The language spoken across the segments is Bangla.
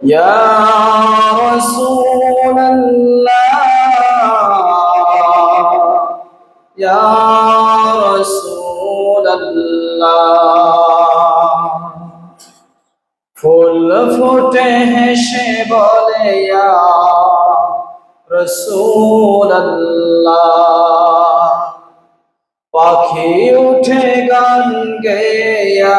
يا رسول الله يا رسول الله ফুল ফুটে হেসে বলে ইয়া রসুল পাখি উঠে গান গেয়া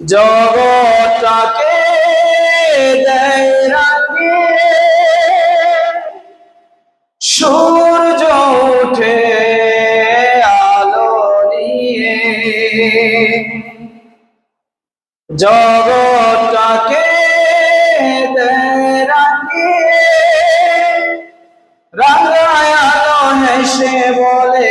জগৎটাকে দেয় সূর্য ওঠে আলো নিয়ে। জগৎটাকে দেয় আলো হেসে বলে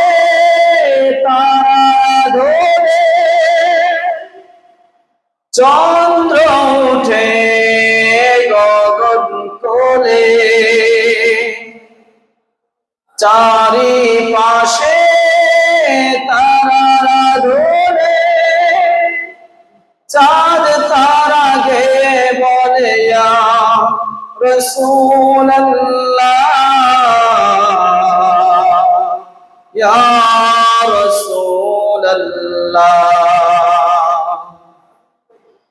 চন্দ্র উঠে গগন কোলে। চারিপাশে তারা ধরে চাঁদ তারা গে বলে রসুল